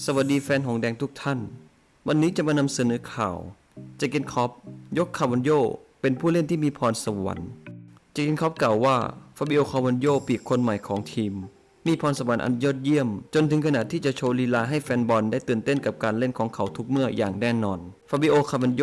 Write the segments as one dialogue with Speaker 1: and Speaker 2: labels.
Speaker 1: สวัสดีแฟนหงแดงทุกท่าน วันนี้จะมานำเสนอข่าวเจเกนคอปยกคาร์วันโยเป็นผู้เล่นที่มีพรสวรรค์เจเกนคอปกล่าวว่าฟาบิโอคาวันโยปีกคนใหม่ของทีม มีพรสวรรค์อันยอดเยี่ยม จนถึงขนาดที่จะโชว์ลีลาให้แฟนบอลได้ตื่นเต้นกับการเล่นของเขาทุกเมื่ออย่างแน่นอน ฟาบิโอ คาวันโย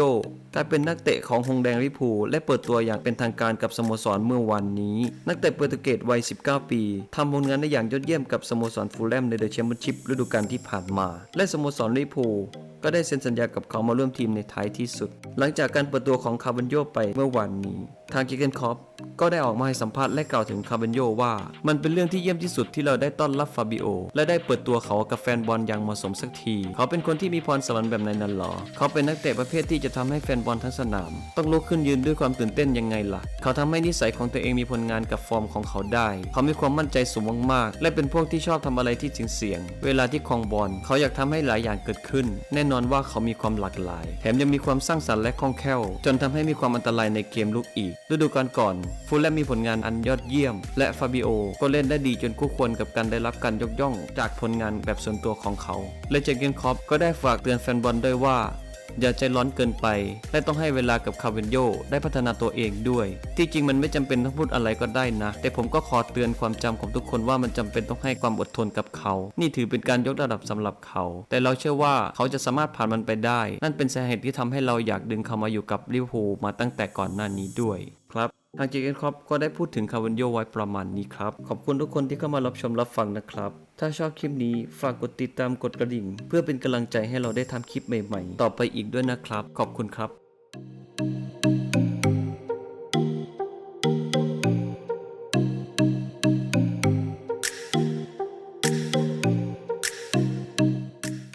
Speaker 1: กลายเป็นนักเตะของฮงแดงลิพูและเปิดตัวอย่างเป็นทางการกับสโมสรเมื่อวันนี้ นักเตะโปรตุเกสวัย 19 ปีทำผลงานได้อย่างยอดเยี่ยมกับสโมสรฟูลแลมในเดอะแชมเปี้ยนชิพฤดูกาลที่ผ่านมา และสโมสรลิพูก็ได้เซ็นสัญญากับเขามาร่วมทีมในท้ายที่สุด หลังจากการเปิดตัวของคาร์บันโยไปเมื่อวานนี้ ทางกิเกนคอปก็ได้ออกมาให้สัมภาษณ์และกล่าวถึงคาร์บันโยว่า มันเป็นเรื่องที่เยี่ยมที่สุดที่เราได้ต้อนรับฟาบิโอ และได้เปิดตัวเขากับแฟนบอลอย่างเหมาะสมสักที เขาเป็นคนที่มีพรสวรรค์แบบไหนนั้นหรอ เขาเป็นนักเตะประเภทที่จะทำให้แฟนบอลทั้งสนาม ต้องลุกขึ้นยืนด้วยความตื่นเต้นยังไงล่ะ เขาทำให้นิสัยของตัวเองมีผลงานกับฟอร์มของเขาได้ เขามีความมั่นใจสูงมากๆและเป็นพวกที่ชอบทำอะไรที่จิงเสี่ยง เวลาที่คองบอลเขาอยากทำให้หลายอย่างเกิดขึ้น แน่นอนว่าเขามีความหลากหลาย แถมยังมีความสร้างสรรค์และคล่องแคล่ว จนทำให้มีความอันตรายในเกมลุกอีก ฤดูกาลก่อน ฟูลแลมมีผลงานอันยอดเยี่ยม และฟาบิโอก็เล่นได้ดีจนคู่ควรกับการได้รับการยกย่อง จากผลงานแบบส่วนตัวของเขา และเจเกนคอปก็ได้ฝากเตือนแฟนบอลด้วยว่า อย่าใจร้อนเกินไป และต้องให้เวลากับคาเวนโยได้พัฒนาตัวเองด้วย ที่จริงมันไม่จำเป็นต้องพูดอะไรก็ได้นะ แต่ผมก็ขอเตือนความจำของทุกคนว่ามันจำเป็นต้องให้ความอดทนกับเขา นี่ถือเป็นการยกระดับสำหรับเขา แต่เราเชื่อว่าเขาจะสามารถผ่านมันไปได้ นั่นเป็นสาเหตุที่ทำให้เราอยากดึงเขามาอยู่กับลิเวอร์พูลมาตั้งแต่ก่อนหน้านี้ด้วยครับ ทางเจเกนครอปก็ได้พูดถึงคาวันโยไว้ประมาณนี้ครับ ขอบคุณทุกคนที่เข้ามารับชมรับฟังนะครับ ถ้าชอบคลิปนี้ฝากกดติดตามกดกระดิ่ง เพื่อเป็นกำลังใจให้เราได้ทำคลิปใหม่ๆ ต่อไปอีกด้วยนะครับ ขอบคุณครับ